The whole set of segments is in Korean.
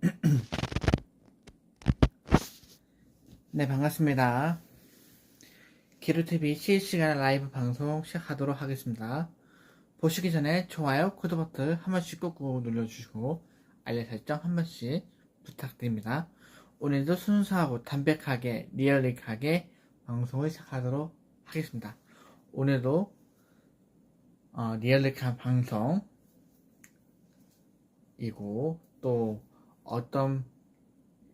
네, 반갑습니다. 기루TV 실시간 라이브 방송 시작하도록 하겠습니다. 보시기 전에 좋아요, 구독 버튼 한 번씩 꾹꾹 눌러주시고 알림 설정 한 번씩 부탁드립니다. 오늘도 순수하고 담백하게 리얼릭하게 방송을 시작하도록 하겠습니다. 오늘도 어, 리얼릭한 방송이고 또 어떤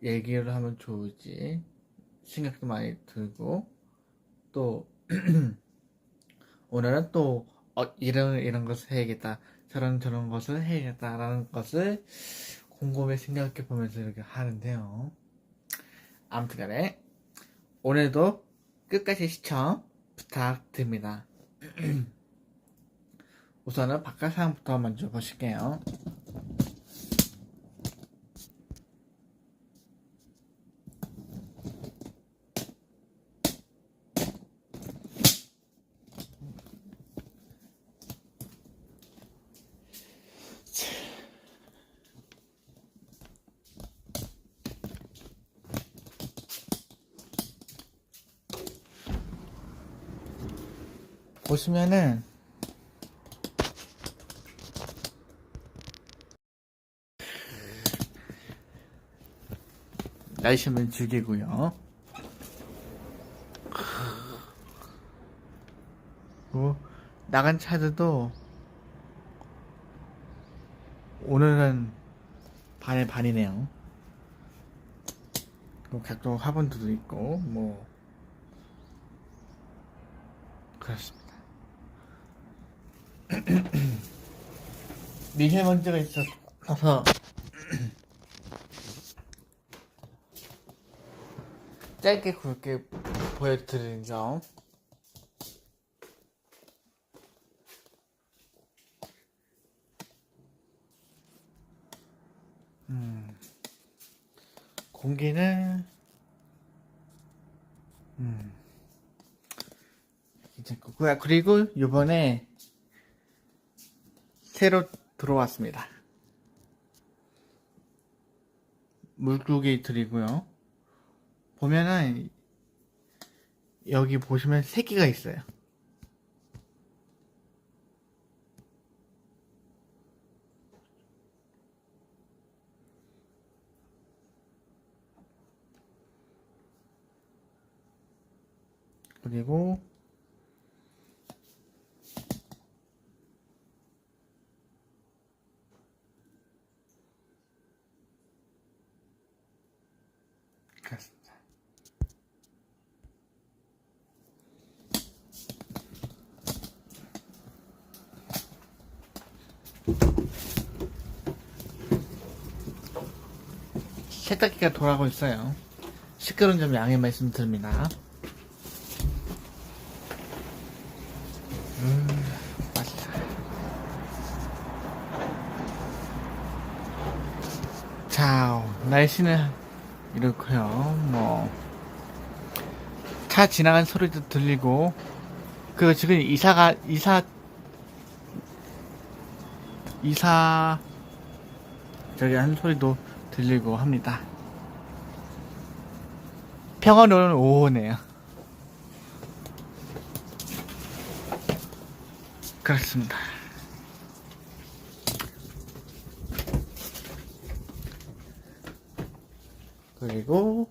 얘기를 하면 좋을지 생각도 많이 들고 또 오늘은 또 어, 이런 이런 것을 해야겠다 저런 저런 것을 해야겠다라는 것을 곰곰이 생각해 보면서 이렇게 하는데요. 아무튼간에 오늘도 끝까지 시청 부탁드립니다. 우선은 바깥 상황부터 먼저 보실게요. 보시면은 날씨는 죽이고요. 그리고 나간 차들도 오늘은 반에 반이네요. 각종 화분들도 있고 뭐 그렇습니다. 미세먼지가 있어서 짧게 굵게 보여드리는 점. 음, 공기는 음, 괜찮고요. 그리고 이번에 새로 들어왔습니다. 물고기 들이고요. 보면은 여기 보시면 새끼가 있어요. 그리고 세탁기가 돌아가고 있어요. 시끄러운 점 양해 말씀드립니다. 음, 맛있다. 자, 날씨는 이렇고요. 뭐, 차 지나간 소리도 들리고, 그 지금 이사가, 이사, 이사, 저기 한 소리도 들리고 합니다. 평화로운 오후네요. 그렇습니다. 그리고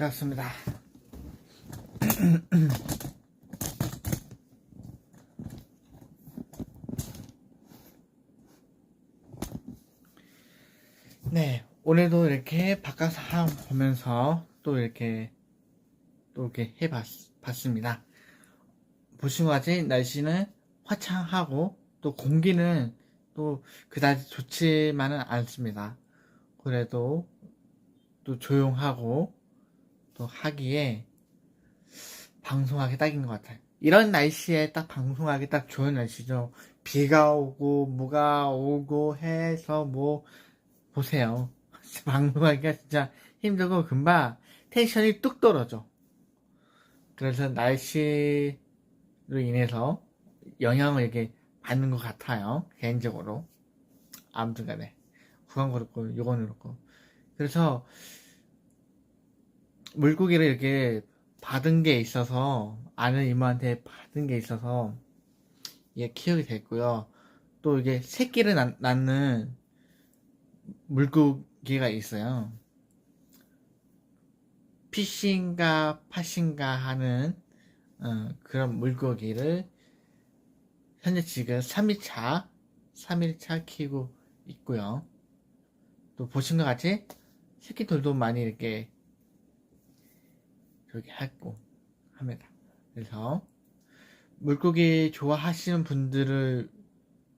그렇습니다. 네, 오늘도 이렇게 바깥 상황 보면서 또 이렇게 또 이렇게 해봤습니다. 보신 것 같이 날씨는 화창하고 또 공기는 또 그다지 좋지만은 않습니다. 그래도 또 조용하고 또 하기에 방송하기 딱인 것 같아요. 이런 날씨에 딱 방송하기 딱 좋은 날씨죠. 비가 오고 뭐가 오고 해서 뭐 보세요. 방송하기가 진짜 힘들고 금방 텐션이 뚝 떨어져. 그래서 날씨로 인해서 영향을 이렇게 받는 것 같아요. 개인적으로. 아무튼 간에. 그건 그렇고, 요건 그렇고. 그래서, 물고기를 이렇게 받은 게 있어서, 아는 이모한테 받은 게 있어서, 얘 키우게 됐고요. 또 이게 새끼를 낳, 낳는 물고기가 있어요. 피싱가 파싱가 하는 어, 그런 물고기를 현재 지금 3일차 3일차 키우고 있고요. 또 보신 것 같이 새끼들도 많이 이렇게 이렇게 했고 합니다. 그래서 물고기 좋아하시는 분들을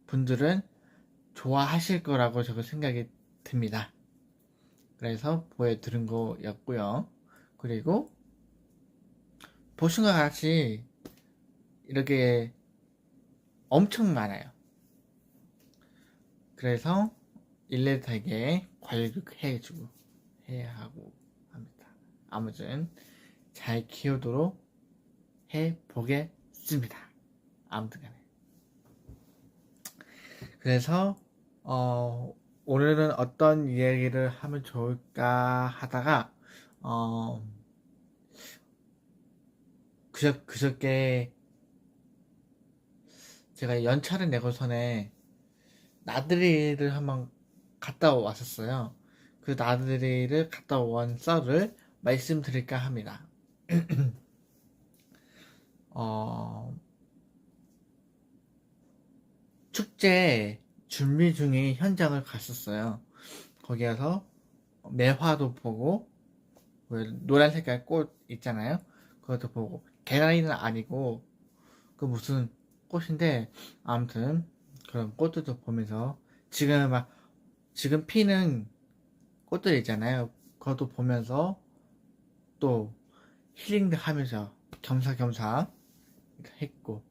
분들은 좋아하실 거라고 저도 생각이 듭니다. 그래서 보여드린 거였고요. 그리고 보신 것 같이 이렇게 엄청 많아요. 그래서 일일하게 관리를 해주고 해야 하고 합니다. 아무튼 잘 키우도록 해 보겠습니다. 아무튼 간에. 그래서 어, 오늘은 어떤 이야기를 하면 좋을까 하다가 어, 그저, 그저께 제가 연차를 내고선에 나들이를 한번 갔다 왔었어요. 그 나들이를 갔다 온 썰을 말씀드릴까 합니다. 어, 축제 준비 중인 현장을 갔었어요. 거기 가서 매화도 보고 노란 색깔 꽃 있잖아요. 그것도 보고 계란이는 아니고 그 무슨 꽃인데 아무튼 그런 꽃들도 보면서 지금 막 지금 피는 꽃들 있잖아요. 그것도 보면서 또 힐링도 하면서 겸사겸사 했고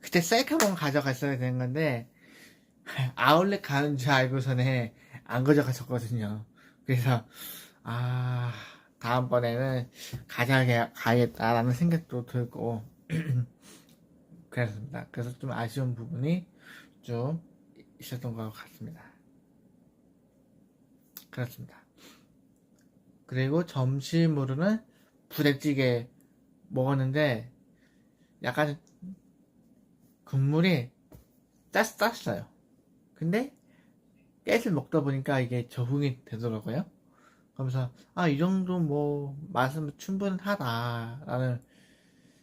그때 셀카봉 가져갔어야 되는 건데 아울렛 가는 줄 알고서는 안 가져가셨거든요. 그래서 아 다음번에는 가져가야겠다라는 생각도 들고 그렇습니다. 그래서 좀 아쉬운 부분이 좀 있었던 것 같습니다. 그렇습니다. 그리고 점심으로는 부대찌개 먹었는데 약간 국물이 짰, 었요 근데 깨을 먹다 보니까 이게 적응이 되더라고요. 그러면서 아 이 정도 뭐 맛은 충분하다라는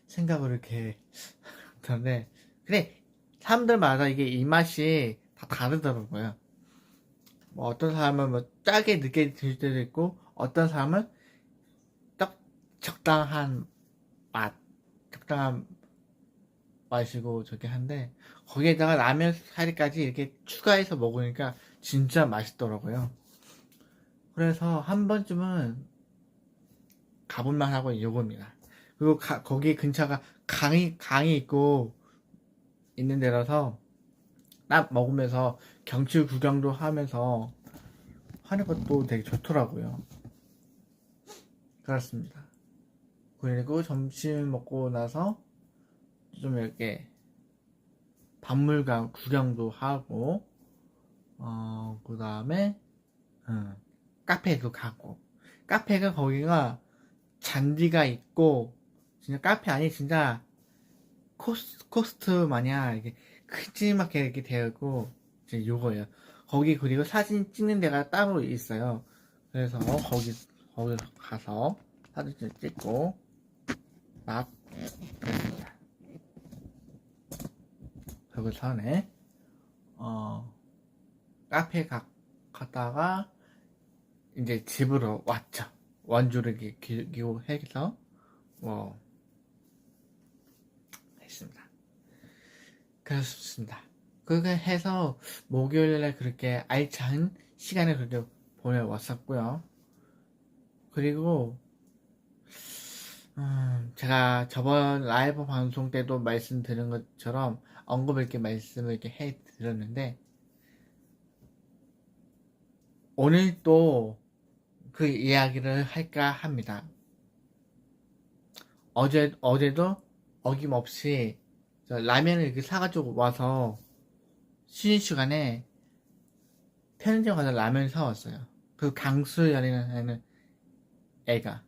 생각을 이렇게 들었는데 근데 사람들마다 이게 이 맛이 다 다르더라고요. 뭐 어떤 사람은 뭐 짜게 느껴질 때도 있고 어떤 사람은 딱 적당한 맛, 적당한 맛이고 저게 한데 거기에다가 라면 사리까지 이렇게 추가해서 먹으니까 진짜 맛있더라고요. 그래서 한 번쯤은 가볼만 하고 요겁니다. 그리고 가, 거기 근처가 강이 강이 있고 있는 데라서 딱 먹으면서 경치 구경도 하면서 하는 것도 되게 좋더라고요. 그렇습니다. 그리고 점심 먹고 나서 좀 이렇게 박물관 구경도 하고 어, 그 다음에 음, 카페도 가고. 카페가 거기가 잔디가 있고 진짜 카페 안이 진짜 코스, 코스트 마냥 이렇게 크지막하게 이렇게 되어 있고 이제 요거예요. 거기 그리고 사진 찍는 데가 따로 있어요. 그래서 거기 거기 가서 사진 찍고 막 그랬습니다 그리고 전에 어 카페 가, 갔다가 이제 집으로 왔죠. 원주를 기고 해서 뭐 했습니다. 그렇습니다. 그렇게 해서 목요일날 그렇게 알찬 시간을 그렇게 보내왔었고요. 그리고 음, 제가 저번 라이브 방송 때도 말씀드린 것처럼 언급을 이렇게 말씀을 이렇게 해 드렸는데 오늘 또 그 이야기를 할까 합니다. 어제 어제도 어김없이 저 라면을 이렇게 사가지고 와서 쉬는 시간에 편의점 가서 라면 사왔어요. 그 강수연이라는 애가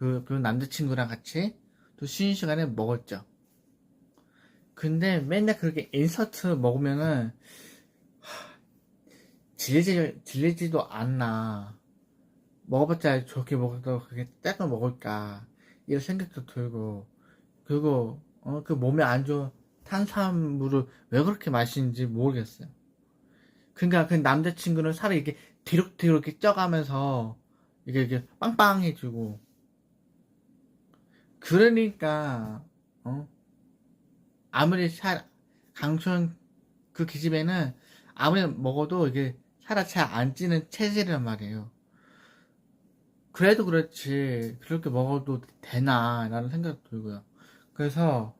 그, 그 남자친구랑 같이 또 쉬는 시간에 먹었죠. 근데 맨날 그렇게 인서트 먹으면은 하, 질리지, 질리지도 않나. 먹어봤자 저렇게 먹어도 그게 짝을 먹을까. 이런 생각도 들고. 그리고, 어, 그 몸에 안 좋은 탄수화물을 왜 그렇게 마시는지 모르겠어요. 그러니까 그 남자친구는 살을 이렇게 뒤룩뒤룩 이렇게 쪄가면서 이게 이게 빵빵해지고 그러니까 어 아무리 살 강수현 그 기집애는 아무리 먹어도 이게 살아 잘 안 찌는 체질이란 말이에요. 그래도 그렇지 그렇게 먹어도 되나 라는 생각도 들고요. 그래서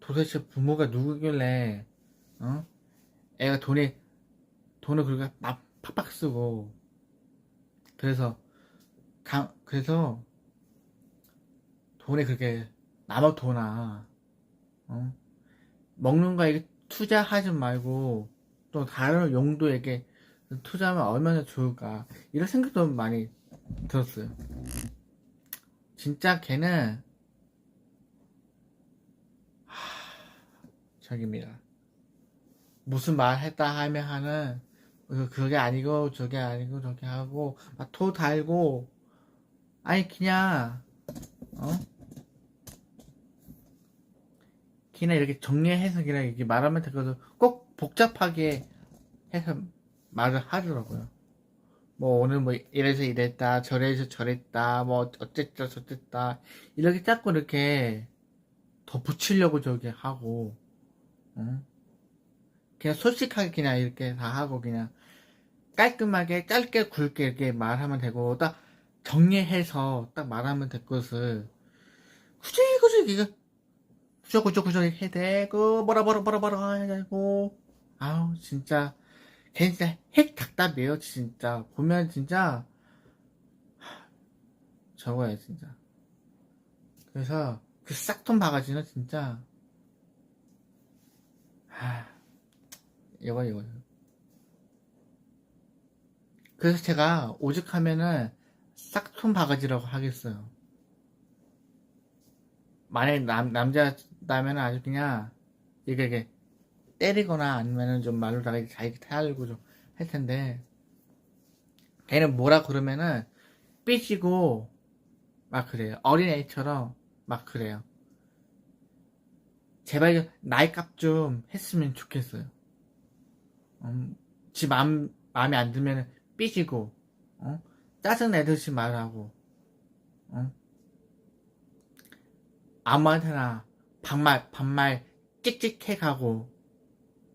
도대체 부모가 누구길래 어 애가 돈이 돈을 그렇게 막 팍팍 쓰고 그래서 강 그래서 돈에 그렇게 남아 도나 어? 먹는 거에 투자하지 말고 또 다른 용도에게 투자하면 얼마나 좋을까 이런 생각도 많이 들었어요. 진짜 걔는 하, 저기입니다. 무슨 말 했다 하면 하는 그- 그게 아니고 저게 아니고 저게 하고 막 토 달고 아니 그냥 어 그냥 이렇게 정리해서 그냥 이렇게 말하면 되거든 꼭 복잡하게 해서 말을 하더라고요 뭐 오늘 뭐 이래서 이랬다 저래서 저랬다 뭐 어쨌다 저쨌다 이렇게 자꾸 이렇게 더 붙이려고 저기 하고 어? 그냥 솔직하게 그냥 이렇게 다 하고 그냥 깔끔하게 짧게 굵게 이렇게 말하면 되고 딱 정리해서 딱 말하면 될 것을 굳이 굳이 이거 구적구적구적 해야 되고 뭐라 뭐라 뭐라 뭐라 해야 되고. 아우 진짜. 걔 진짜 핵 닭답이에요 진짜. 보면 진짜. 하, 저거야 진짜. 그래서 그 싹통 바가지는 진짜. 하 이거 이거. 그래서 제가 오죽하면은 싹통 바가지라고 하겠어요. 만약에 남, 남자 라면 아주 그냥, 이게, 이게, 때리거나 아니면은 좀 말로 다가 자기 타ял고 좀 할 텐데, 걔는 뭐라 그러면은, 삐지고, 막 그래요. 어린애처럼, 막 그래요. 제발 나이 값 좀 했으면 좋겠어요. 음, 지 마음, 마음에 안 들면 삐지고, 어? 짜증 내듯이 말하고, 어? 아무한테나 반말, 반말 찍찍해 가고,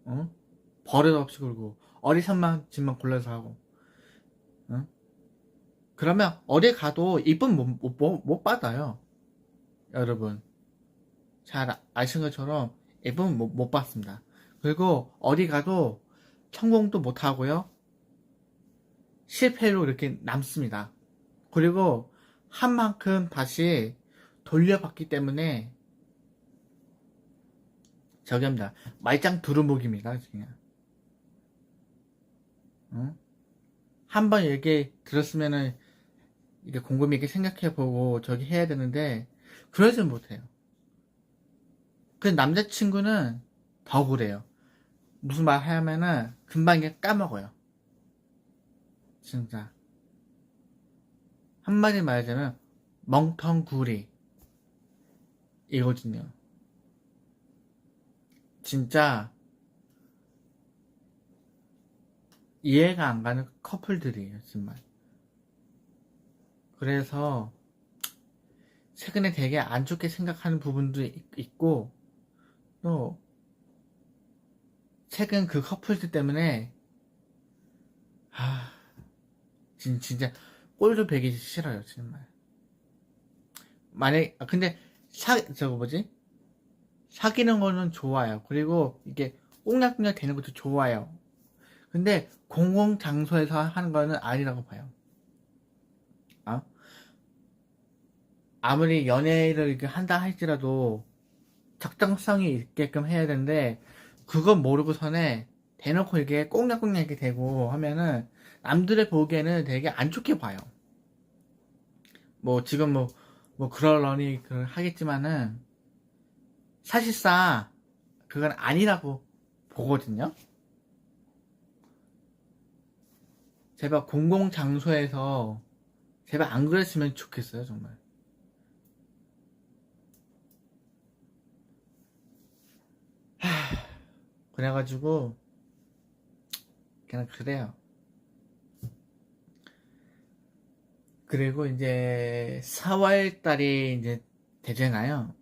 어? 버릇 없이 굴고, 어리선만 짓만 골라서 하고, 어? 그러면 어디 가도 이쁨 못, 못, 못, 못 받아요. 여러분. 잘 아- 아시는 것처럼 이쁨 못, 못 받습니다. 그리고 어디 가도 성공도 못 하고요. 실패로 이렇게 남습니다. 그리고 한 만큼 다시 돌려받기 때문에 저기 합니다. 말짱 두루묵입니다. 그냥. 응? 한번 얘기 들었으면은 이게 곰곰이 이렇게 생각해보고 저기 해야 되는데 그러지 못해요. 그 남자친구는 더 그래요. 무슨 말 하면은 금방 이게 까먹어요. 진짜. 한마디 말하자면 멍텅구리 이거든요. 진짜 이해가 안 가는 커플들이에요, 정말. 그래서 최근에 되게 안 좋게 생각하는 부분도 있- 있고 또 최근 그 커플들 때문에 아 진, 진짜 꼴도 배기 싫어요 정말 만약 아, 근데 사 저거 뭐지 사귀는 거는 좋아요. 그리고 이게 꽁냥꽁냥 되는 것도 좋아요. 근데 공공 장소에서 하는 거는 아니라고 봐요. 아 아무리 연애를 이렇게 한다 할지라도 적정성이 있게끔 해야 되는데 그건 모르고선에 대놓고 이게 꽁냥꽁냥 이렇게 되고 하면은 남들의 보기에는 되게 안 좋게 봐요. 뭐 지금 뭐, 뭐 그럴러니 그 하겠지만은 사실상 그건 아니라고 보거든요. 제발 공공 장소에서 제발 안 그랬으면 좋겠어요 정말. 그래가지고 그냥 그래요. 그리고 이제 4월 달이 이제 되잖아요.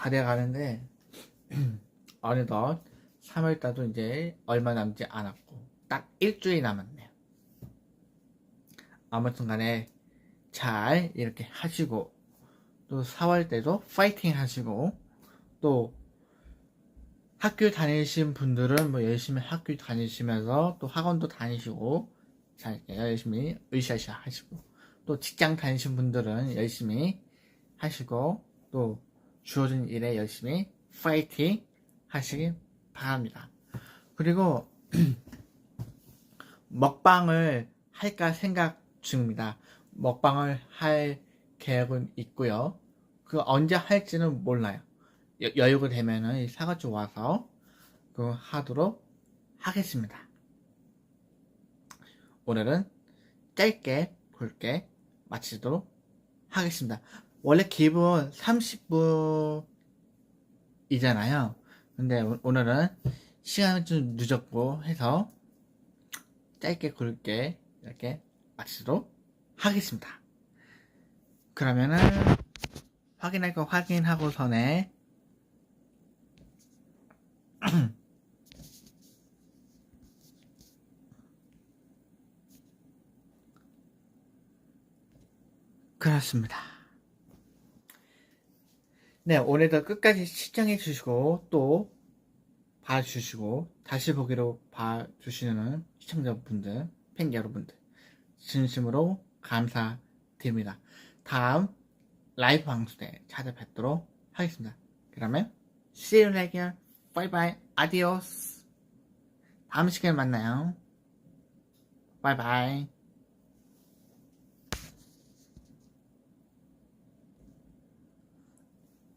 다 돼가는데 어느덧 3월 달도 이제 얼마 남지 않았고 딱 일주일 남았네요. 아무튼 간에 잘 이렇게 하시고 또 4월 때도 파이팅 하시고 또 학교 다니신 분들은 뭐 열심히 학교 다니시면서 또 학원도 다니시고 잘 열심히 으쌰으쌰 하시고 또 직장 다니신 분들은 열심히 하시고 또 주어진 일에 열심히 파이팅 하시기 바랍니다. 그리고 먹방을 할까 생각 중입니다. 먹방을 할 계획은 있고요. 그 언제 할지는 몰라요. 여, 여유가 되면은 사가지고 와서 그 하도록 하겠습니다. 오늘은 짧게 굵게 마치도록 하겠습니다. 원래 기본 30분이잖아요. 근데 오- 오늘은 시간이 좀 늦었고 해서 짧게 굵게 이렇게 마치도록 하겠습니다. 그러면은 확인할 거 확인하고 선에 그렇습니다. 네, 오늘도 끝까지 시청해 주시고 또 봐주시고 다시 보기로 봐주시는 시청자분들, 팬 여러분들 진심으로 감사드립니다. 다음 라이브 방송 때 찾아뵙도록 하겠습니다. 그러면 see you later. Bye bye. Adios. 다음 시간에 만나요. Bye bye.